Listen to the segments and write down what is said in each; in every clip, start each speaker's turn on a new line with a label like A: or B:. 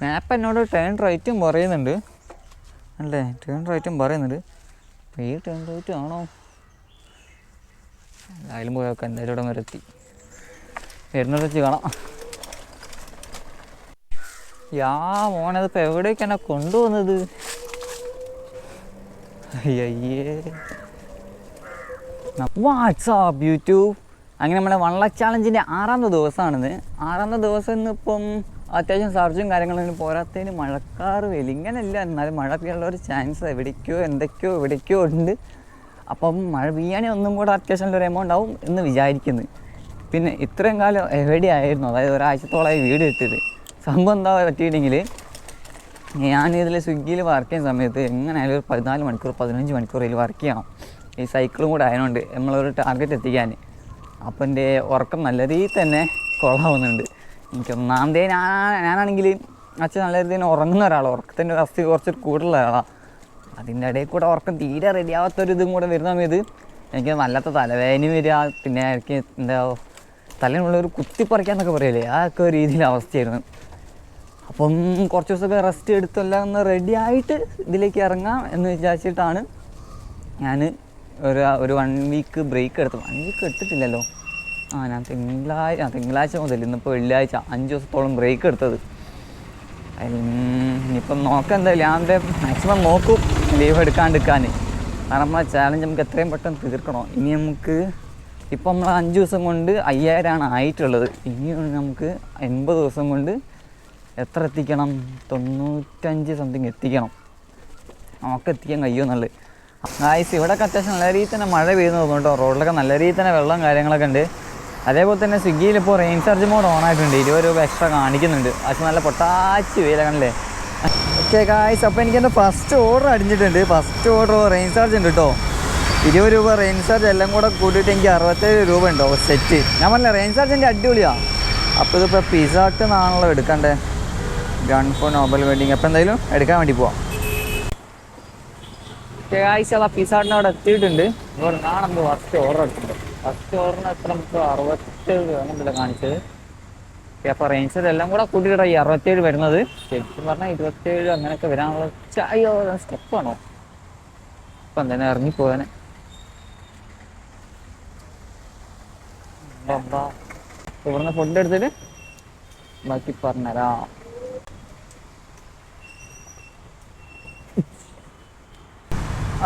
A: മാപ്പ് എന്നോട് ടേൺ റൈറ്റും പറയുന്നുണ്ട്. അല്ലേ? ടേൺ റൈറ്റും പറയുന്നുണ്ട്. അപ്പോൾ ഈ ടേൺ റൈറ്റ് ആണോ? എന്തായാലും പോയി നോക്കാം. എന്തായാലും ഇവിടെ വരെത്തി വരുന്നത് വെച്ച് കാണാം. യാ മോനതിപ്പോൾ എവിടേക്കാണ് കൊണ്ടുവന്നത് അയ്യേ വാട്സാപ്പ് യൂട്യൂബ് അങ്ങനെ നമ്മുടെ വള്ള ചാലഞ്ചിന്റെ ആറാമത്തെ ദിവസമാണിത് ആറാമത്തെ ദിവസം ഇന്നിപ്പം അത്യാവശ്യം സർജും കാര്യങ്ങളും പോരാത്തതിന് മഴക്കാറ് വലിയ ഇങ്ങനെയല്ല എന്നാലും മഴ പെയ്യാനുള്ള ഒരു ചാൻസ് എവിടേക്കോ എന്തൊക്കെയോ എവിടേക്കോ ഉണ്ട്. അപ്പം മഴ പെയ്യാനേ ഒന്നും കൂടെ അത്യാവശ്യം ഒരു എമൗണ്ട് ആവും എന്ന് വിചാരിക്കുന്നു. പിന്നെ ഇത്രയും കാലം എവിടെയായിരുന്നു? അതായത് ഒരാഴ്ചത്തോളമായി വീട് ഇട്ടത് സംഭവം എന്താ പറ്റിയിട്ടുണ്ടെങ്കിൽ ഞാൻ ഇതിൽ സ്വിഗ്ഗിയിൽ വർക്ക് ചെയ്യുന്ന സമയത്ത് എങ്ങനെയായാലും ഒരു പതിനാല് മണിക്കൂർ പതിനഞ്ച് മണിക്കൂർ ഇതിൽ വർക്ക് ചെയ്യണം. ഈ സൈക്കിളും കൂടെ ആയതുകൊണ്ട് നമ്മളൊരു ടാർഗറ്റ് എത്തിക്കാൻ. അപ്പം എന്റെ ഉറക്കം നല്ല രീതിയിൽ തന്നെ കൊള്ളാവുന്നുണ്ട് എനിക്ക് ഒന്നാമതേ ഞാൻ ഞാനാണെങ്കിൽ അച്ഛൻ നല്ല രീതിയിൽ ഉറങ്ങുന്ന ഒരാളാണ് ഉറക്കത്തിന്റെ അവസ്ഥ കുറച്ച് കൂടുതലുള്ള ഒരാളാണ് അതിന്റെ ഇടയിൽ കൂടെ ഉറക്കം തീരെ റെഡിയാവാത്തൊരു ഇതും കൂടെ വരുന്ന സമയത്ത് എനിക്ക് നല്ലത്തെ തലവേദന വരിക. പിന്നെ എനിക്ക് എന്താ തലേനുള്ള ഒരു കുത്തിപ്പറിക്കാന്നൊക്കെ പറയില്ലേ? ആ ഒക്കെ ഒരു രീതിയിലെ അവസ്ഥയായിരുന്നു. അപ്പം കുറച്ച് ദിവസമൊക്കെ റെസ്റ്റ് എടുത്തെല്ലാം ഒന്ന് റെഡി ആയിട്ട് ഇതിലേക്ക് ഇറങ്ങാം എന്ന് വിചാരിച്ചിട്ടാണ് ഞാൻ ഒരു ഒരു വൺ വീക്ക് ബ്രേക്ക് എടുത്തത്. വൺ വീക്ക് എടുത്തിട്ടില്ലല്ലോ. ആ ഞാൻ തിങ്കളാഴ്ച ആ തിങ്കളാഴ്ച മുതൽ ഇന്നിപ്പോൾ വെള്ളിയാഴ്ച അഞ്ച് ദിവസത്തോളം ബ്രേക്ക് എടുത്തത്. ഇനിയിപ്പം നോക്കാം എന്തായാലും ഞാൻ മാക്സിമം നോക്കും ലീവ് എടുക്കാണ്ടിരിക്കാൻ. കാരണം നമ്മളെ ചാലഞ്ച് നമുക്ക് എത്രയും പെട്ടെന്ന് തീർക്കണം. ഇനി നമുക്ക് ഇപ്പം നമ്മൾ അഞ്ച് ദിവസം കൊണ്ട് അയ്യായിരമാണ് ആയിട്ടുള്ളത്. ഇനി നമുക്ക് എൺപത് ദിവസം കൊണ്ട് എത്ര എത്തിക്കണം? തൊണ്ണൂറ്റഞ്ച് സംതിങ് എത്തിക്കണം. നമുക്ക് എത്തിക്കാൻ കഴിയുമെന്നുള്ളത് ഗായ്സ് ഇവിടെയൊക്കെ അത്യാവശ്യം നല്ല രീതിയിൽ തന്നെ മഴ പെയ്യുന്നു തോന്നുന്നു കേട്ടോ റോഡിലൊക്കെ നല്ല രീതിയിൽ തന്നെ വെള്ളം കാര്യങ്ങളൊക്കെ ഉണ്ട്. അതേപോലെ തന്നെ സ്വിഗ്ഗിയിൽ ഇപ്പോൾ റെയിൻ ചാർജ് മോഡ് ഓൺ ആയിട്ടുണ്ട്. ഇരുപത് രൂപ എക്സ്ട്രാ കാണിക്കുന്നുണ്ട്. പക്ഷെ നല്ല പൊട്ടാച്ച് വേല വെയിലാണല്ലേ ഓക്കെ കായ്സ് അപ്പോൾ എനിക്ക് എന്റെ ഫസ്റ്റ് ഓർഡർ അടിഞ്ഞിട്ടുണ്ട്. ഫസ്റ്റ് ഓർഡർ റെയിൻ ചാർജ് ഉണ്ട് കേട്ടോ ഇരുപത് രൂപ റെയിൻ ചാർജ് എല്ലാം കൂടെ കൂട്ടിയിട്ട് എനിക്ക് അറുപത്തേഴ് രൂപ ഉണ്ടോ? സെറ്റ് ഞാൻ പറഞ്ഞില്ല റെയിൻ ചാർജ് എന്റെ അടിപൊളിയാണ് അപ്പോൾ ഇതിപ്പോൾ പിസ്സ ഹട്ട് നിന്നാണല്ലോ എടുക്കണ്ടേ? ഗൺ ഫോൺ നോബൽ വെഡിങ് അപ്പോൾ എന്തായാലും എടുക്കാൻ വേണ്ടി പോവാം. ഓക്കെ കായ്സ് അതാ പിസാട്ടിനവിടെ എത്തിയിട്ടുണ്ട്. ഇവിടെ കാണുമ്പോൾ ഫസ്റ്റ് ഓർഡർ എടുത്തിട്ടുണ്ട്. ഫസ്റ്റ് ഓർഡറിന് എത്ര നമുക്ക് അറുപത്തേഴ് അങ്ങനെയല്ല കാണിച്ചത്. അപ്പോൾ റേഞ്ചർ എല്ലാം കൂടെ കൂട്ടിയിട്ടാ ഈ അറുപത്തേഴ് വരുന്നത്. ശരിക്കും പറഞ്ഞാൽ ഇരുപത്തേഴ് അങ്ങനെയൊക്കെ വരാനുള്ള ചായോ സ്റ്റെപ്പാണോ അപ്പം എന്തായാലും ഇറങ്ങിപ്പോവാനെ ഇവിടുന്ന് ഫുഡ് എടുത്തിട്ട് ബാക്കി പറഞ്ഞുതരാം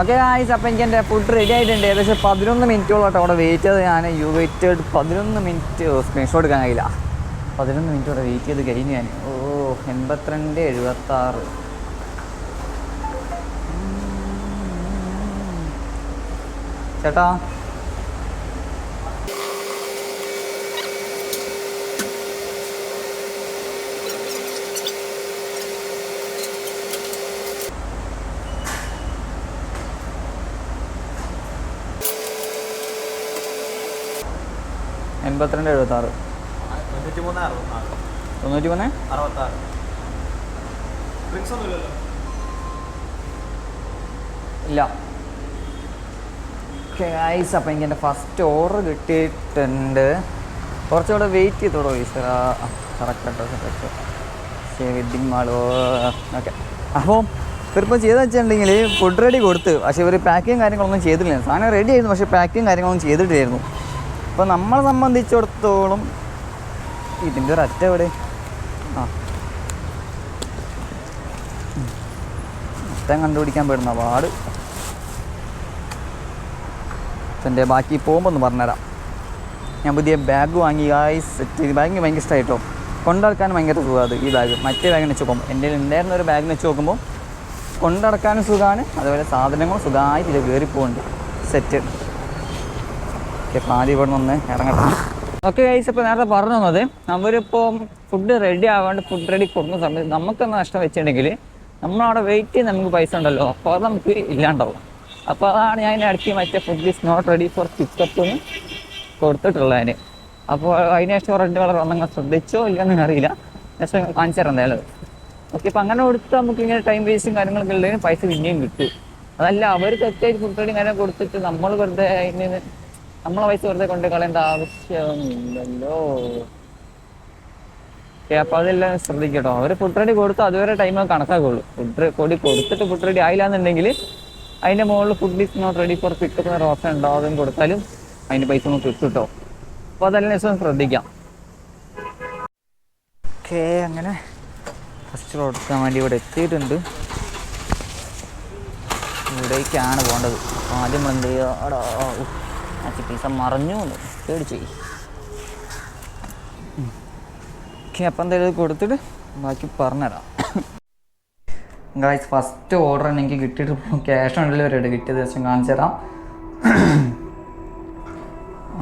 A: ഓക്കെ ഗായ്സ് അപ്പം എനിക്ക് എന്റെ ഫുഡ് റെഡി ആയിട്ടുണ്ട്. ഏകദേശം പതിനൊന്ന് മിനിറ്റോളം അവിടെ വെയിറ്റ് ചെയ്ത് ഞാൻ. യു വെയിറ്റ് ചെയ്ത് പതിനൊന്ന് മിനിറ്റ് സ്ക്രീൻഷോട്ട് എടുക്കാൻ കഴിയില്ല. പതിനൊന്ന് മിനിറ്റ് അവിടെ വെയിറ്റ് ചെയ്ത് കഴിഞ്ഞു ഞാൻ. ഓ എൺപത്തിരണ്ട് എഴുപത്താറ്. ചേട്ടാ എൺപത്തിരണ്ട് എഴുപത്താറ്. തൊണ്ണൂറ്റി മൂന്ന്
B: അറുപത്താറ്.
A: ഇല്ല. ഗൈസ് അപ്പം എനിക്ക് എന്റെ ഫസ്റ്റ് ഓർഡർ കിട്ടിയിട്ടുണ്ട്. കുറച്ചുകൂടെ വെയിറ്റ് ചെയ്തോളൂ ഈശ്വര. കറക്റ്റ് കേട്ടോ ശരി വെഡിങ് മാളോ. ഓക്കെ അപ്പോൾ ഇവരിപ്പോൾ ചെയ്തെന്ന് വെച്ചിട്ടുണ്ടെങ്കിൽ ഫുഡ് റെഡി കൊടുത്ത് പക്ഷേ ഇവർ പാക്കിങ് കാര്യങ്ങളൊന്നും ചെയ്തിട്ടില്ല. സാധനം റെഡി ആയിരുന്നു പക്ഷേ പാക്കിങ് കാര്യങ്ങളൊന്നും ചെയ്തിട്ടില്ലായിരുന്നു. അപ്പോൾ നമ്മളെ സംബന്ധിച്ചിടത്തോളം ഇതിന്റെ ഒരു അറ്റ എവിടെ? ആ. അറ്റം കണ്ടുപിടിക്കാൻ പെടുന്ന പാട്. എന്റെ ബാക്കി പോകുമ്പോൾ ഒന്ന് പറഞ്ഞുതരാം. ഞാൻ പുതിയ ബാഗ് വാങ്ങി ആയി സെറ്റ് ചെയ്ത് ബാഗ് ഭയങ്കര ഇഷ്ടമായിട്ടോ കൊണ്ടടക്കാൻ ഭയങ്കര സുഖമാണ് ഈ ബാഗ് മറ്റേ ബാഗിനെ വെച്ച് നോക്കുമ്പോൾ എന്റെ ഉണ്ടായിരുന്ന ഒരു ബാഗിനെ വെച്ച് നോക്കുമ്പോൾ കൊണ്ടടക്കാനും സുഖമാണ് അതുപോലെ സാധനങ്ങളും സുഖമായിട്ട് കയറിപ്പോകുന്നുണ്ട് സെറ്റ് പാതി ഇവിടെ നിന്ന് ഇറങ്ങട്ടെ. ഓക്കെ ഗൈസ് ഇപ്പോൾ നേരത്തെ പറഞ്ഞു തന്നത് അവരിപ്പോൾ ഫുഡ് റെഡി ആവാണ്ട് ഫുഡ് റെഡി കൊടുക്കുന്ന സമയത്ത് നമുക്കെന്ന് നഷ്ടം വെച്ചിട്ടുണ്ടെങ്കിൽ നമ്മളവിടെ വെയിറ്റ് ചെയ്ത് നമുക്ക് പൈസ ഉണ്ടല്ലോ അപ്പോൾ അത് നമുക്ക് ഇല്ലാണ്ടാവും. അപ്പോൾ അതാണ് ഞാൻ ഇടയ്ക്ക് മറ്റേ food is not ready for pickup എന്ന് കൊടുത്തിട്ടുള്ളത് അതിന്. അപ്പോൾ അതിന് റെഡ് കളർ ഒന്നും ശ്രദ്ധിച്ചോ ഇല്ലെന്ന് അറിയില്ല. ശേഷം കാണിച്ചു തരാം ഓക്കെ അപ്പം അങ്ങനെ കൊടുത്ത് നമുക്ക് ഇങ്ങനെ ടൈം വേസ്റ്റും കാര്യങ്ങളൊക്കെ ഉള്ളതിന് പൈസ പിന്നെയും കിട്ടും. അതല്ല അവർ തെറ്റായിട്ട് ഫുഡ് റെഡി കാര്യം കൊടുത്തിട്ട് നമ്മൾ വെറുതെ അതിന് നമ്മളെ പൈസ വെറുതെ കൊണ്ട് കളയേണ്ട ആവശ്യമില്ലല്ലോ. അപ്പൊ അതെല്ലാം ശ്രദ്ധിക്കട്ടോ. അവർ ഫുഡ് റെഡി കൊടുത്തു അതുവരെ ടൈം കണക്കാക്കുള്ളൂ. ഫുഡ് കൊടി കൊടുത്തിട്ട് ഫുഡ് റെഡി ആയില്ല എന്നുണ്ടെങ്കിൽ അതിന്റെ മുകളിൽ food is not ready for pickup എന്ന ഓപ്ഷൻ ഉണ്ടാവും കൊടുത്താലും അതിന്റെ പൈസ നമുക്ക് കിട്ടുട്ടോ. അപ്പൊ അതെല്ലാം ദിവസം ശ്രദ്ധിക്കാം. ഓക്കെ അങ്ങനെ ഫസ്റ്റ് കൊടുക്കാൻ വേണ്ടി ഇവിടെ എത്തിയിട്ടുണ്ട്. ഇവിടേക്കാണ് പോകേണ്ടത്. ആദ്യം എന്ത് ചെയ്യുക പൈസ മറഞ്ഞു പേടിച്ചു ഓക്കെ അപ്പം എന്തായാലും കൊടുത്തിട്ട് ബാക്കി പറഞ്ഞുതരാം ഗായ്സ് ഫസ്റ്റ് ഓർഡർ എനിക്ക് കിട്ടിയിട്ട് ക്യാഷ് ഓൺ ഡെലിവറി ആയിട്ട് കിട്ടിയ ദിവസം കാണിച്ചു തരാം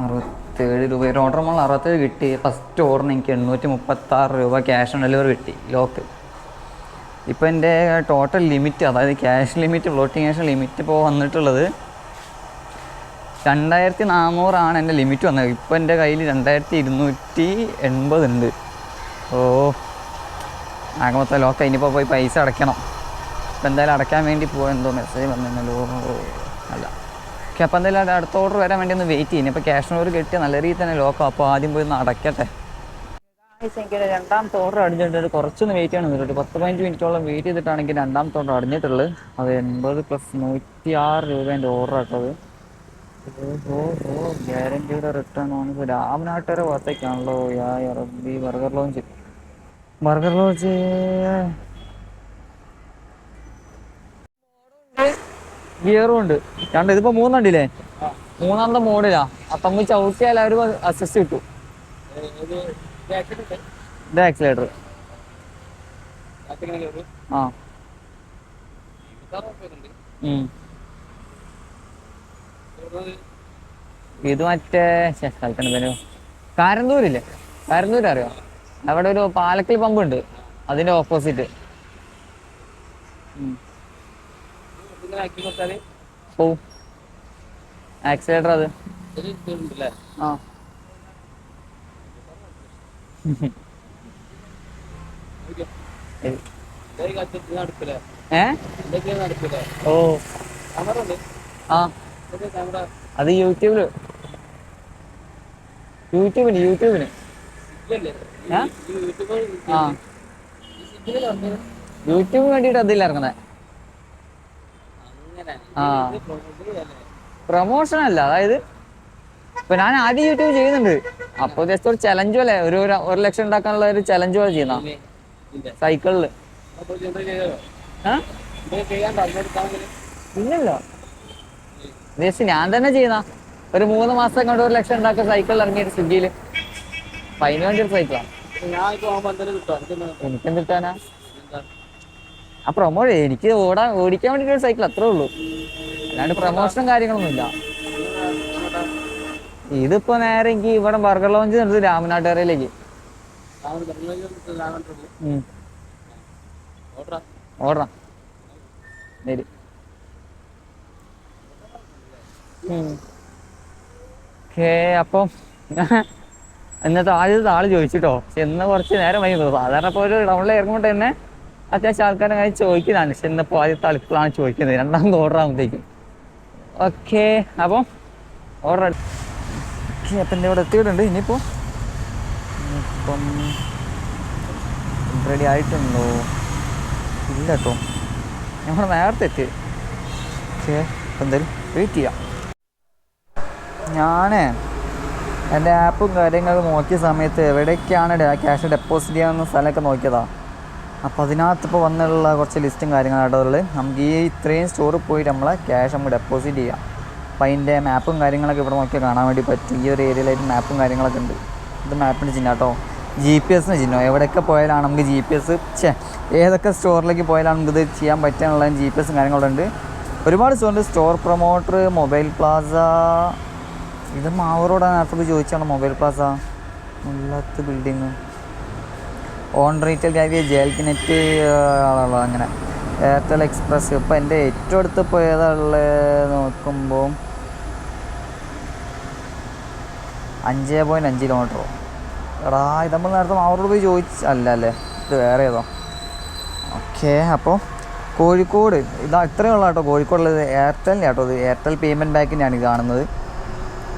A: അറുപത്തേഴ് രൂപ. ഓർഡർ നമ്മൾ അറുപത്തേഴ് കിട്ടി. ഫസ്റ്റ് ഓർഡറിന് എനിക്ക് എണ്ണൂറ്റി മുപ്പത്താറ് രൂപ ക്യാഷ് ഓൺ ഡെലിവറി കിട്ടി. ലോക്ക് ഇപ്പോൾ എന്റെ ടോട്ടൽ ലിമിറ്റ് അതായത് cash limit floating cash limit ഇപ്പോൾ വന്നിട്ടുള്ളത് രണ്ടായിരത്തി നാനൂറാണ് എന്റെ ലിമിറ്റ് വന്നത്. ഇപ്പോൾ എന്റെ കയ്യിൽ രണ്ടായിരത്തി ഇരുന്നൂറ്റി എൺപത് ഉണ്ട് ഓ. ആകെ മൊത്തം ലോക്ക് ഇനിയിപ്പോൾ പോയി പൈസ അടയ്ക്കണം. ഇപ്പം എന്തായാലും അടയ്ക്കാൻ വേണ്ടി പോകാൻ എന്തോ മെസ്സേജ് വന്നിരുന്നല്ലോ. അല്ല. ഓക്കെ അപ്പോൾ എന്തായാലും അടുത്ത ഓർഡർ വരാൻ വേണ്ടി ഒന്ന് വെയിറ്റ് ചെയ്യുന്നു ഇപ്പോൾ ക്യാഷ് ഓർഡർ കിട്ടിയ നല്ല രീതിയിൽ തന്നെ ലോക്കം അപ്പോൾ ആദ്യം പോയി ഒന്ന് അടയ്ക്കട്ടെ. രണ്ടാമത്തെ ഓർഡർ അടിഞ്ഞിട്ടുണ്ട് കുറച്ചൊന്ന് വെയിറ്റ് ചെയ്യണം. ഒരു പത്ത് പതിനഞ്ച് മിനിറ്റോളം വെയിറ്റ് ചെയ്തിട്ടാണെങ്കിൽ രണ്ടാമത്തെ ഓർഡർ അടിഞ്ഞിട്ടുള്ളത്. അത് എൺപത് പ്ലസ് നൂറ്റി ആറ് രൂപേന്റെ ഓർഡർ ആട്ടത് ഗ്യാരണ്ടിയുടെ റിട്ടേൺ ആണ് രാമനാട്ടുകാരെ ഭാഗത്തേക്കാണല്ലോ യാ റബ്ബി ബർഗർ ലോഞ്ച്. ബർഗർ ലോഞ്ച് ഗിയറും ഉണ്ട്. രണ്ട് ഇതിപ്പോ മൂന്നുണ്ടില്ലേ മൂന്നാമത്തെ മോഡിലാ അപ്പം തമ്മിൽ ചവിട്ടിയാൽ അവർ അസിസ്റ്റ് കിട്ടും ഇത് ആക്സിലേറ്റർ ആ. ഉം. ഇത് മറ്റേ ശ്ശെ, സ്ഥലത്തിന്റെ പേര് കാരന്തൂരില്ലേ? കാരന്തൂർ അറിയോ? അവിടെ ഒരു പാലക്കൽ പമ്പ് ഉണ്ട് അതിന്റെ ഓപ്പോസിറ്റ് ഓ. ആക്സിലേറ്റർ അത്. ആ. ഏ. ഓ. ആ. അത് യൂട്യൂബിൽ. യൂട്യൂബിന് യൂട്യൂബിന്? ആ? യൂട്യൂബിന് വേണ്ടിട്ട് അതില്ല ഇറങ്ങുന്നത് ആ. പ്രൊമോഷൻ അല്ല അതായത് ഇപ്പൊ ഞാൻ ആദ്യം യൂട്യൂബ് ചെയ്യുന്നുണ്ട്. അപ്പൊ ജസ്റ്റ് ഒരു ചലഞ്ച് അല്ലേ ഒരു ഒരു- ലക്ഷം ഉണ്ടാക്കാനുള്ള ഒരു ചലഞ്ച് പോലെ ചെയ്യുന്ന സൈക്കിളിൽ? ഇല്ലല്ലോ. ജസ്റ്റ് ഞാൻ തന്നെ ചെയ്യുന്ന. ഒരു മൂന്ന് മാസം കൊണ്ട് ഒരു ലക്ഷം ഉണ്ടാക്കുക സൈക്കിളിൽ ഇറങ്ങിയിട്ട് സ്വിഗ്ഗിയിൽ. അതിന് വേണ്ടി ഒരു സൈക്കിളാണ് എനിക്കെന്ത് കിട്ടാനാ? ആ പ്രൊമോ എനിക്ക് ഓടാൻ ഓടിക്കാൻ വേണ്ടി ഒരു സൈക്കിൾ അത്രേ ഉള്ളൂ. അല്ലാണ്ട് പ്രൊമോഷനും കാര്യങ്ങളൊന്നും ഇല്ല. ഇതിപ്പോ നേരെ എനിക്ക് ഇവിടെ ബർഗർ ലോഞ്ച് നിർത്തി രാമനാട്ടുകരയിലേക്ക്. ഓടാ. ശരി. ഓക്കേ അപ്പം ഇന്നത്തെ ആദ്യത്തെ ആൾ ചോദിച്ചിട്ടോ. ചെന്ന് കുറച്ച് നേരം വൈകുന്നു സാധാരണ ഇപ്പോൾ ഒരു ടൗണിൽ ഇറങ്ങുമ്പോൾ തന്നെ അത്യാവശ്യം ആൾക്കാരെ കാര്യം ചോദിക്കുന്നതാണ്. ചെന്നപ്പോൾ ആദ്യത്തെ ആൾക്കാണ് ചോദിക്കുന്നത്. രണ്ടാമത് ഓർഡർ ആകുമ്പോഴത്തേക്കും ഓക്കെ അപ്പം ഓർഡർ ഓക്കെ അപ്പം എന്റെ ഇവിടെ എത്തിയിട്ടുണ്ട്. ഇനിയിപ്പോൾ ഇപ്പം റെഡി ആയിട്ടുണ്ടോ? ഇല്ല കേട്ടോ. ഞങ്ങൾ നേരത്തെ എത്തി. ഓക്കെ എന്തായാലും വെയിറ്റ് ചെയ്യാം. ഞാൻ എന്റെ ആപ്പും കാര്യങ്ങളും നോക്കിയ സമയത്ത് എവിടേക്കാണ് ക്യാഷ് ഡെപ്പോസിറ്റ് ചെയ്യാവുന്ന സ്ഥലമൊക്കെ നോക്കിയതാണ് അപ്പോൾ അതിനകത്ത് ഇപ്പോൾ വന്നുള്ള കുറച്ച് ലിസ്റ്റും കാര്യങ്ങളാണ് ഉള്ളത്. നമുക്ക് ഈ ഇത്രയും സ്റ്റോറിൽ പോയിട്ട് നമ്മളെ ക്യാഷ് നമുക്ക് ഡെപ്പോസിറ്റ് ചെയ്യാം. അപ്പോൾ അതിന്റെ മാപ്പും കാര്യങ്ങളൊക്കെ ഇവിടെ നോക്കിയാൽ കാണാൻ വേണ്ടി പറ്റും. ഈ ഒരു ഏരിയയിലായിട്ട് മാപ്പും കാര്യങ്ങളൊക്കെ ഉണ്ട്. ഇത് മാപ്പിന്റെ ചിഹ്നം കേട്ടോ ജി പി എസിന് ചിഹ്നം. എവിടെയൊക്കെ പോയാലാണ് നമുക്ക് ജി പി എസ് ഛേ ഏതൊക്കെ സ്റ്റോറിലേക്ക് പോയാലാണ് ഇത് ചെയ്യാൻ പറ്റാനുള്ള ജി പി എസും കാര്യങ്ങളുണ്ട് ഒരുപാട് സ്റ്റോറുണ്ട്. സ്റ്റോർ പ്രൊമോട്ടർ മൊബൈൽ പ്ലാസ ഇത് മാവൂറോട് നേരത്തെ ചോദിച്ചാണ് mobile plaza? Mullath building on retail കാര്യം ആളുള്ളത് അങ്ങനെ. എയർടെൽ എക്സ്പ്രസ് ഇപ്പം എന്റെ ഏറ്റവും അടുത്ത് പോയതുള്ള നോക്കുമ്പോൾ അഞ്ച് പോയിന്റ് അഞ്ച് കിലോമീറ്ററോ എടാ ഇത് നമ്മൾ നേരത്തെ മാവൂരോട് പോയി ചോദിച്ച അല്ല അല്ലേ? ഇത് വേറെ ഏതോ. ഓക്കെ അപ്പോൾ കോഴിക്കോട്. ഇതാ ഇത്രയേ ഉള്ളൂ കേട്ടോ കോഴിക്കോടുള്ളത്. എയർടെലിന്റെ കേട്ടോ ഇത്. എയർടെൽ പേയ്മെന്റ് ബാങ്കിന്റെയാണ് ഇത് കാണുന്നത്.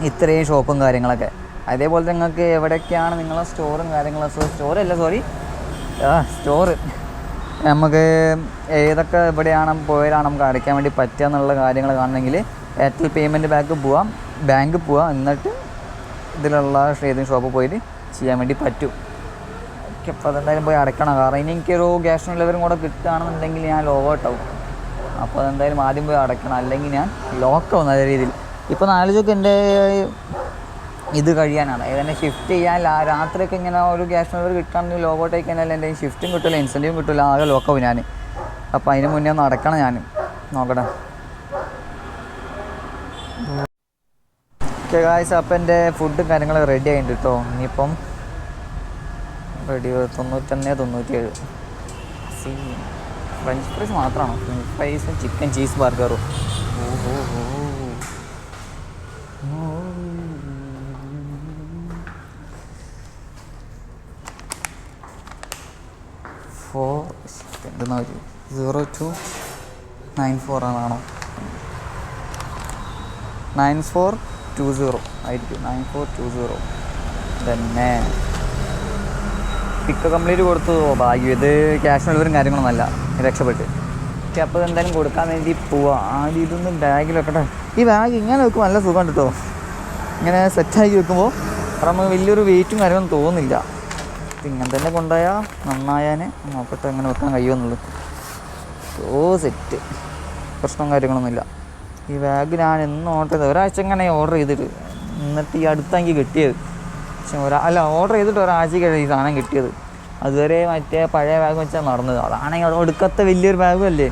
A: ഇത്രയും ഷോപ്പും കാര്യങ്ങളൊക്കെ. അതേപോലെ നിങ്ങൾക്ക് എവിടെയൊക്കെയാണ് നിങ്ങളെ സ്റ്റോറും കാര്യങ്ങളും? സ്റ്റോറല്ല സോറി ആ സ്റ്റോറ് നമുക്ക് ഏതൊക്കെ എവിടെയാണ് പോയാലാണ് നമുക്ക് അടയ്ക്കാൻ വേണ്ടി പറ്റുക എന്നുള്ള കാര്യങ്ങൾ കാണണമെങ്കിൽ എയർടെൽ പേയ്മെന്റ് ബാങ്ക് പോവാം. ബാങ്കിൽ പോവാം. എന്നിട്ട് ഇതിലുള്ള ഏതെങ്കിലും ഷോപ്പ് പോയിട്ട് ചെയ്യാൻ വേണ്ടി പറ്റും. ഓക്കെ അപ്പോൾ അതെന്തായാലും പോയി അടയ്ക്കണം. കാരണം ഇനി എനിക്കൊരു ക്യാഷ് ഓൺ കൂടെ കിട്ടുകയാണെന്നുണ്ടെങ്കിൽ ഞാൻ ലോ ഔട്ടാവും അപ്പോൾ അതെന്തായാലും ആദ്യം പോയി അടയ്ക്കണം. അല്ലെങ്കിൽ ഞാൻ ലോക്കാവും നല്ല രീതിയിൽ. ഇപ്പോൾ നാലോചൊക്കെ എന്റെ ഇത് കഴിയാനാണ്. ഏതെന്നെ ഷിഫ്റ്റ് ചെയ്യാൻ രാത്രിയൊക്കെ ഇങ്ങനെ ഒരു ക്യാഷ് ഡെലിവറി കിട്ടാണെങ്കിൽ ലോഗ് ഔട്ട് ആയിക്കഴിഞ്ഞാൽ എന്റെ ഷിഫ്റ്റും കിട്ടില്ല ഇൻസെന്റീവും കിട്ടില്ല ആകെ ലോക്കാവും ഞാൻ അപ്പോൾ അതിന് മുന്നേ ഒന്ന് അടക്കണം ഞാൻ നോക്കട്ടെ ഓക്കെ ഗായ്സ് അപ്പം എന്റെ ഫുഡും കാര്യങ്ങളും റെഡി ആയിട്ടുണ്ട് കേട്ടോ ഇനിയിപ്പം റെഡി തൊണ്ണൂറ്റൊന്ന് തൊണ്ണൂറ്റിയേഴ്. ഫ്രഞ്ച് ഫ്രൈസ് മാത്രമാണോ? ഫ്രഞ്ച് ഫ്രൈസും ചിക്കൻ ചീസ് ബർഗറും ഓ ഓഹോ ഫോർ എന്തെന്നാ ഒരു സീറോ ടു നയൻ ഫോർ ആണോ നയൻ ഫോർ ടു സീറോ ആയിരിക്കും. നയൻ ഫോർ ടു സീറോ തന്നെ. പിക്ക് കംപ്ലീറ്റ് കൊടുത്തു. ഭാഗ്യം ഇത് ക്യാഷ് ഡെലിവറും കാര്യങ്ങളൊന്നുമല്ല രക്ഷപ്പെട്ട്. അപ്പോൾ എന്തായാലും കൊടുക്കാൻ വേണ്ടി പോവാം. ആദ്യം ഇതൊന്ന് ബാഗിൽ വെക്കട്ടെ. ഈ ബാഗ് ഇങ്ങനെ വെക്കുമ്പോൾ നല്ല സുഖം കേട്ടോ ഇങ്ങനെ സെറ്റാക്കി വെക്കുമ്പോൾ നമുക്ക് വലിയൊരു വെയിറ്റും കാര്യമൊന്നും തോന്നുന്നില്ല. ഇങ്ങനെ തന്നെ കൊണ്ടുപോയാൽ നന്നായാൽ നോക്കട്ടെ എങ്ങനെ വെക്കാൻ കഴിയുമെന്നുള്ളൂ ഓ സെറ്റ് പ്രശ്നവും കാര്യങ്ങളൊന്നുമില്ല. ഈ ബാഗ് ഞാൻ എന്നും ഓർഡർ ചെയ്തത്. ഒരാഴ്ച ഇങ്ങനെ ഓർഡർ ചെയ്തിട്ട്. എന്നിട്ട് ഈ അടുത്ത കിട്ടിയത്. പക്ഷെ ഒരാ അല്ല ഓർഡർ ചെയ്തിട്ട് ഒരാഴ്ച കഴിഞ്ഞ ഈ സാധനം കിട്ടിയത്. അതുവരെ മറ്റേ പഴയ ബാഗ് വെച്ചാൽ നടന്നത്. അതാണെങ്കിൽ ഒടുക്കത്തെ വലിയൊരു ബാഗും അല്ലേ?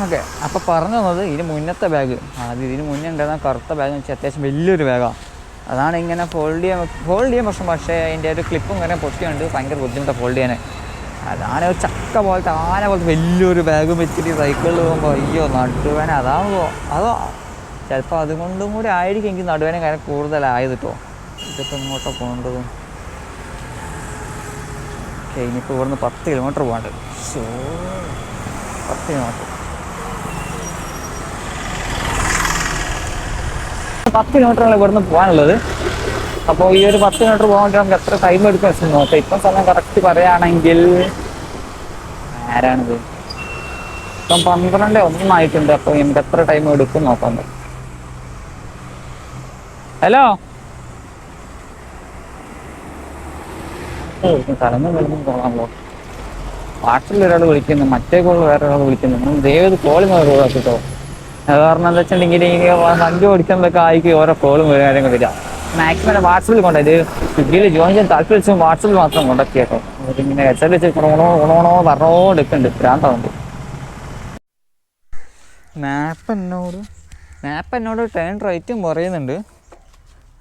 A: ഓക്കെ അപ്പോൾ പറഞ്ഞു തന്നത് ഇതിന് മുന്നത്തെ ബാഗ് ആദ്യം ഇതിന് മുന്നേ ഉണ്ടായിരുന്ന കറുത്ത ബാഗ് വെച്ചാൽ അത്യാവശ്യം വലിയൊരു ബാഗാണ് അതാണ് ഇങ്ങനെ ഫോൾഡ് ചെയ്യാൻ ഫോൾഡ് ചെയ്യാൻ പ്രശ്നം പക്ഷേ അതിന്റെ ഒരു ക്ലിപ്പും ഇങ്ങനെ പൊട്ടിയുണ്ട് ഭയങ്കര ബുദ്ധിമുട്ടാണ് ഫോൾഡ് ചെയ്യാൻ. അതാണ് ചക്ക പോലത്തെ ആന പോലത്തെ വലിയൊരു ബാഗും വെച്ചിട്ട് സൈക്കിളിൽ പോകുമ്പോൾ അയ്യോ നടുവേന അതാകുമ്പോൾ അതോ ചിലപ്പോൾ അതുകൊണ്ടും കൂടി ആയിരിക്കും എനിക്ക് നടുവേന കാര്യം കൂടുതലായത് കേട്ടോ ഇതിപ്പോൾ ഇങ്ങോട്ടോ പോകേണ്ടത്? ഓക്കെ ഇനിയിപ്പോൾ ഇവിടുന്ന് പത്ത് കിലോമീറ്റർ പോകാണ്ട് ഷോ പത്ത് കിലോമീറ്റർ പത്ത് കിലോമീറ്ററാണ് ഇവിടുന്ന് പോകാനുള്ളത്? അപ്പോൾ ഈ ഒരു പത്ത് കിലോമീറ്റർ പോകാൻ വേണ്ടി നമുക്ക് എത്ര ടൈം എടുക്കും വെച്ചു നോക്കാം. ഇപ്പം സമയം കറക്റ്റ് പറയുകയാണെങ്കിൽ ആരാണിത്? ഇപ്പം പന്ത്രണ്ട് ഒന്നായിട്ടുണ്ട് അപ്പോൾ നമുക്ക് എത്ര ടൈം എടുക്കും നോക്കാം ഹലോ കലന്ന് കിടന്നും കൊള്ളാമല്ലോ വാട്സപ്പിൽ ഒരാൾ വിളിക്കുന്നു. മറ്റേ കോൾ വേറെ ഒരാൾ വിളിക്കുന്നു. ദയവ് കോൾ കേട്ടോ അത് കാരണം എന്താ വെച്ചിട്ടുണ്ടെങ്കിൽ വണ്ടി ഓടിക്കുമ്പോഴൊക്കെ ആയിരിക്കും ഓരോ കോളും ഒരു കാര്യം കൊണ്ടില്ല മാക്സിമം വാട്സപ്പിൽ കൊണ്ടത് സ്വിഗ്ഗിയിൽ ജോയിൻ ചെയ്യാൻ താല്പര്യം വാട്സപ്പിൽ മാത്രം കോണ്ടാക്ട് കേട്ടോ ഇങ്ങനെ എൽ വെച്ച് കൊണോണോ പറഞ്ഞോ പറഞ്ഞോണ്ടിരിക്കുന്നുണ്ട് ഭ്രാന്താവുണ്ട്. മാപ്പ് എന്നോട് മാപ്പ് എന്നോട് ടേൺ റൈറ്റും പറയുന്നുണ്ട്.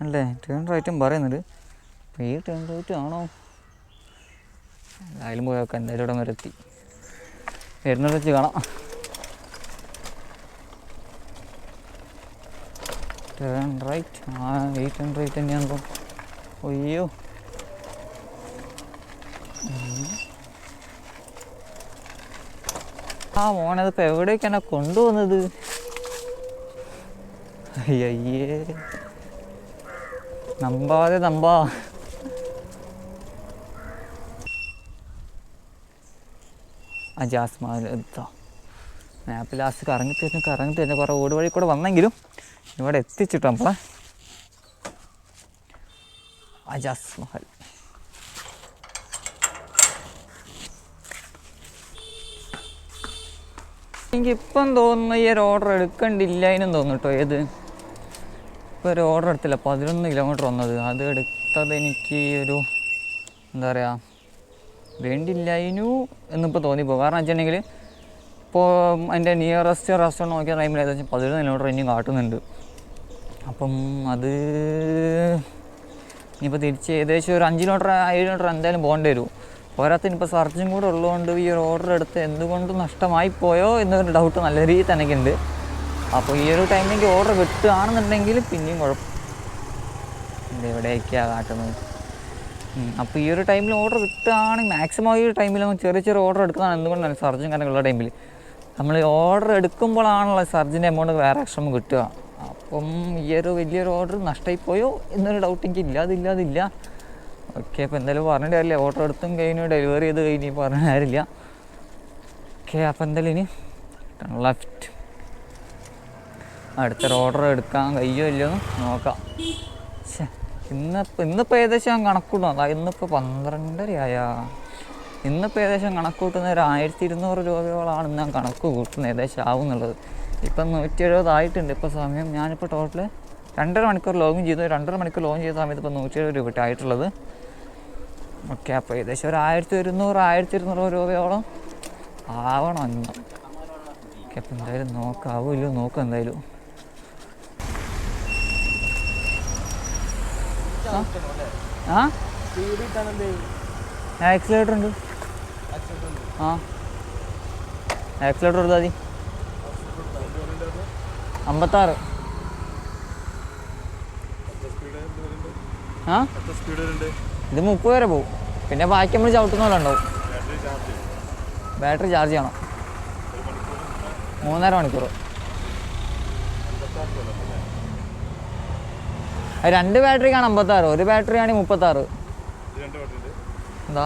A: അല്ലേ? ടേൺ റൈറ്റും പറയുന്നുണ്ട്. അപ്പോൾ ഈ ടേൺ റൈറ്റ് ആണോ? എന്തായാലും പോയൊക്കെ എന്തായാലും ഇവിടെ വരെത്തി വരുന്നത് വെച്ച് കാണാം. ടേൺ റൈറ്റ് ആ എയ്റ്റ് ടേൺ റൈറ്റ് തന്നെയാണല്ലോ അയ്യോ ആ മോനതിപ്പോൾ എവിടേക്കാണ് കൊണ്ടുവന്നത് അയ്യേ നമ്പാതെ നമ്പാ. ആ ജാസ്മാ എത്താ മാപ്പ് ലാസ്റ്റ് കറങ്ങി തരുന്നു കറങ്ങി തരുന്നു കുറേ ഓട് വഴി കൂടെ വന്നെങ്കിലും ഇവിടെ എത്തിച്ചിട്ടോ നമ്മളെ അജാസ് മഹൽ. എനിക്കിപ്പം തോന്നുന്നു ഈ ഒരു ഓർഡർ എടുക്കണ്ടില്ല എന്നും കേട്ടോ ഏത്? ഇപ്പോൾ ഒരു ഓർഡർ എടുത്തില്ല പതിനൊന്ന് കിലോമീറ്റർ വന്നത്. അത് എടുത്തത് എനിക്ക് ഒരു എന്താ പറയുക വേണ്ടില്ലായിനു എന്നിപ്പോൾ തോന്നിപ്പോൾ കാരണം വെച്ചിട്ടുണ്ടെങ്കിൽ ഇപ്പോൾ എന്റെ നിയറസ്റ്റ് റെസ്റ്റോറന്റ് നോക്കിയ ടൈമിൽ ഏകദേശം പതിനൊന്ന് കിലോമീറ്റർ ഇനിയും കാട്ടുന്നുണ്ട്. അപ്പം അത് ഇനിയിപ്പോൾ തിരിച്ച് ഏകദേശം ഒരു അഞ്ച് കിലോമീറ്റർ ഏഴ് കിലോമീറ്റർ എന്തായാലും പോകേണ്ടി വരും. പോരാത്തിന് ഇപ്പോൾ സർജും കൂടെ ഉള്ളതുകൊണ്ട് ഈ ഒരു ഓർഡർ എടുത്ത് എന്തുകൊണ്ട് നഷ്ടമായി പോയോ എന്നൊരു ഡൗട്ട് നല്ല രീതിയിൽ തന്നെ ഉണ്ട് അപ്പോൾ ഈ ഒരു ടൈമിലേക്ക് ഓർഡർ കിട്ടുകയാണെന്നുണ്ടെങ്കിൽ പിന്നെയും കുഴപ്പം. എവിടെയൊക്കെയാണ് കാട്ടുന്നത്? അപ്പോൾ ഈ ഒരു ടൈമിൽ ഓർഡർ കിട്ടുകയാണെങ്കിൽ മാക്സിമം ഈ ഒരു ടൈമിൽ നമുക്ക് ചെറിയ ചെറിയ ഓർഡർ എടുക്കുന്നതാണ് എന്തുകൊണ്ടാണ് സർജും കാര്യങ്ങളുള്ള ടൈമിൽ നമ്മൾ ഓർഡർ എടുക്കുമ്പോഴാണല്ലോ സർജിന്റെ എമൗണ്ട് വേറെ അക്ഷരം കിട്ടുക. അപ്പം ഈ ഒരു വലിയൊരു ഓർഡർ നഷ്ടമായിപ്പോയോ എന്നൊരു ഡൗട്ട് എനിക്ക് ഇല്ലാതില്ല അതില്ല. ഓക്കെ അപ്പോൾ എന്തായാലും പറഞ്ഞിട്ട് കാര്യമില്ല. ഓർഡർ എടുത്തും കഴിഞ്ഞു ഡെലിവറി ചെയ്ത് കഴിഞ്ഞ് പറഞ്ഞ കാര്യമില്ല. ഓക്കെ അപ്പോൾ എന്തായാലും ഇനി ലെഫ്റ്റ് അടുത്തൊരു ഓർഡർ എടുക്കാൻ കഴിയോ ഇല്ലയോ നോക്കാം. ശേ ഇന്നിപ്പോൾ ഇന്നിപ്പോൾ ഏകദേശം അതാ ഇന്നിപ്പോൾ പന്ത്രണ്ടരയായാ. ഇന്നിപ്പോൾ ഏകദേശം കണക്ക് കൂട്ടുന്ന ഒരു ആയിരത്തി ഇരുന്നൂറ് രൂപയോളാണ് ഞാൻ കണക്ക് കൂട്ടുന്നത്. ഏകദേശം ആവുന്നുള്ളത്. ഇപ്പം നൂറ്റി എഴുപതായിട്ടുണ്ട് ഇപ്പോൾ സമയം. ഞാനിപ്പോൾ ടോട്ടൽ രണ്ടര മണിക്കൂർ ലോഗിൻ ചെയ്തു. രണ്ടര മണിക്കൂർ ലോഗിൻ ചെയ്ത സമയത്ത് ഇപ്പോൾ നൂറ്റി എഴുപത് രൂപ ആയിട്ടുള്ളത് ഓക്കെ അപ്പോൾ ഏകദേശം ഒരു ആയിരത്തി ഒരുന്നൂറ് ആയിരത്തി ഇരുന്നൂറ് രൂപയോളം ആവണം ഇന്ന്. ഓക്കെ അപ്പോൾ എന്തായാലും നോക്കാവില്ലോ നോക്കാം എന്തായാലും. ആ? ആക്സിലേറ്റർ ഉണ്ട്. ആ. ആക്സിലേറ്റർ എടുത്താൽ മതി. അമ്പത്താറ്. ആ? ഇത് മുപ്പത് വരെ പോകും പിന്നെ ബാക്കി നമ്മൾ ചവിട്ടുന്ന പോലെ ഉണ്ടാവും.
B: ബാറ്ററി ചാർജ്
A: ബാറ്ററി ചെയ്യണം. മൂന്നര മണിക്കൂർ രണ്ട് രണ്ട് ബാറ്ററിക്കാണ് അമ്പത്താറ്. ഒരു ബാറ്ററി ആണ് മുപ്പത്താറ്.
B: ബാറ്ററി
A: എന്താ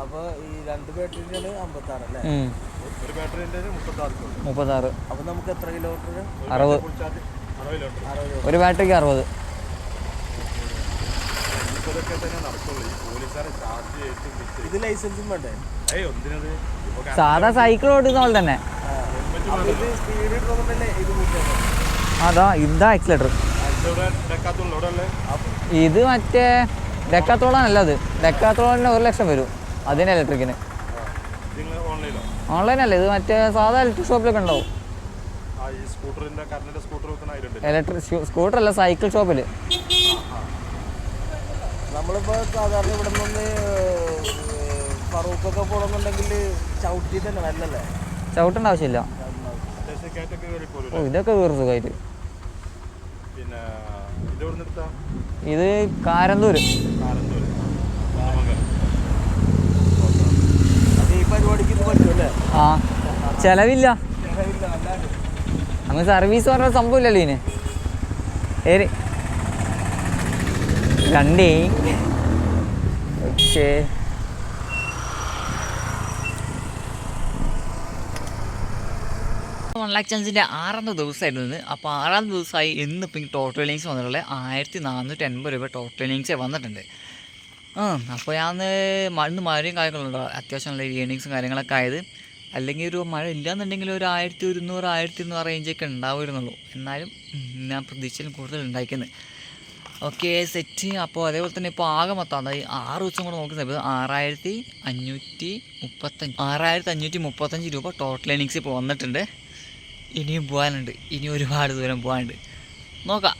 C: അപ്പൊ ഈ രണ്ട് ബാറ്ററി അമ്പത്താറ് അല്ലേ?
B: ഒരു മുപ്പത്താറ് കിലോ.
A: മുപ്പത്താറ്.
C: അപ്പൊ നമുക്ക് എത്ര കിലോമീറ്റർ?
A: അറുപത്. ഒരു ബാറ്ററിക്ക് അറുപത്.
C: ഇത് ലൈസൻസും വേണ്ടേ?
A: സാധാ സൈക്കിൾ ഓടിക്കുന്ന പോലെ തന്നെ. അതാ ഇതാ
B: എക്സിലേറ്റർ
A: ഇത് മറ്റേ ഡെക്കാത്തോളാണല്ലോ അത്. ഡെക്കാത്തോളിന് ഒരു ലക്ഷം വരും. അതിന് ഇലക്ട്രിക്കിന് ഓൺലൈൻ അല്ലേ ഇത് മറ്റേ സാധാ ഇലക്ട്രിക് ഷോപ്പിലൊക്കെ ഉണ്ടാവും. ഇലക്ട്രിക് സ്കൂട്ടർ അല്ല സൈക്കിൾ ഷോപ്പിൽ
C: നമ്മളിപ്പോ സാധാരണ ഇവിടെ നിന്ന് ഫറൂഖൊക്കെ പോകണമെന്നുണ്ടെങ്കിൽ ചവിട്ടി തന്നെ നല്ലല്ലേ
A: ചവിട്ടേണ്ട ആവശ്യമില്ല.
B: കയറി
A: ഓ ഇതൊക്കെ വേറെ സുഖമായിട്ട്
B: ഇത്
A: കാരന്തൂര്.
B: കാരന്തൂര് കുന്നമംഗലം
C: അത് ഈ പരിപാടിക്ക് ഇത് പറ്റുമല്ലേ
A: ആ ചെലവില്ല. നമ്മൾ സർവീസ് പറഞ്ഞ സംഭവമില്ലല്ലോ ഇതിന്. ഏരി രണ്ടേ. ഓക്കേ. വൺ ലാക്ക് ചാൻസിന്റെ ആറാമത്തെ ദിവസമായിരുന്നു ഇന്ന്. അപ്പോൾ ആറാം ദിവസമായി ഇന്നിപ്പോൾ ടോട്ടൽ ഇനിങ്സ് വന്നിട്ടുള്ളത് ആയിരത്തി നാനൂറ്റി എൺപത് രൂപ ടോട്ടൽ ഇനിങ്സേ വന്നിട്ടുണ്ട്. ആ അപ്പോൾ ഞാൻ മണ്ണ് മഴയും കാര്യങ്ങളുണ്ടോ? അത്യാവശ്യം നല്ല ഏണിങ്സും കാര്യങ്ങളൊക്കെ ആയത്. അല്ലെങ്കിൽ ഒരു മഴ ഇല്ലാന്നുണ്ടെങ്കിൽ ഒരു ആയിരത്തി ഒരുന്നൂറ് ആയിരത്തി ഇരുന്നൂറ് റേഞ്ചൊക്കെ ഉണ്ടാവുമായിരുന്നുള്ളൂ. എന്നാലും ഞാൻ പ്രതീക്ഷയിലും കൂടുതൽ ഉണ്ടായിരിക്കുന്നത് ഓക്കെ സെറ്റ് അപ്പോൾ അതേപോലെ തന്നെ ഇപ്പോൾ ആകെ മൊത്തം അതായത് ആറ് ദിവസം കൂടെ നോക്കുന്ന സമയത്ത് ആറായിരത്തി അഞ്ഞൂറ്റി മുപ്പത്തഞ്ച് ആറായിരത്തി അഞ്ഞൂറ്റി മുപ്പത്തഞ്ച് രൂപ ടോട്ടൽ ഇന്നിങ്സ് ഇപ്പോൾ വന്നിട്ടുണ്ട്. ഇനിയും പോകാനുണ്ട് ഇനി ഒരുപാട് ദൂരം പോകാനുണ്ട് നോക്കാം.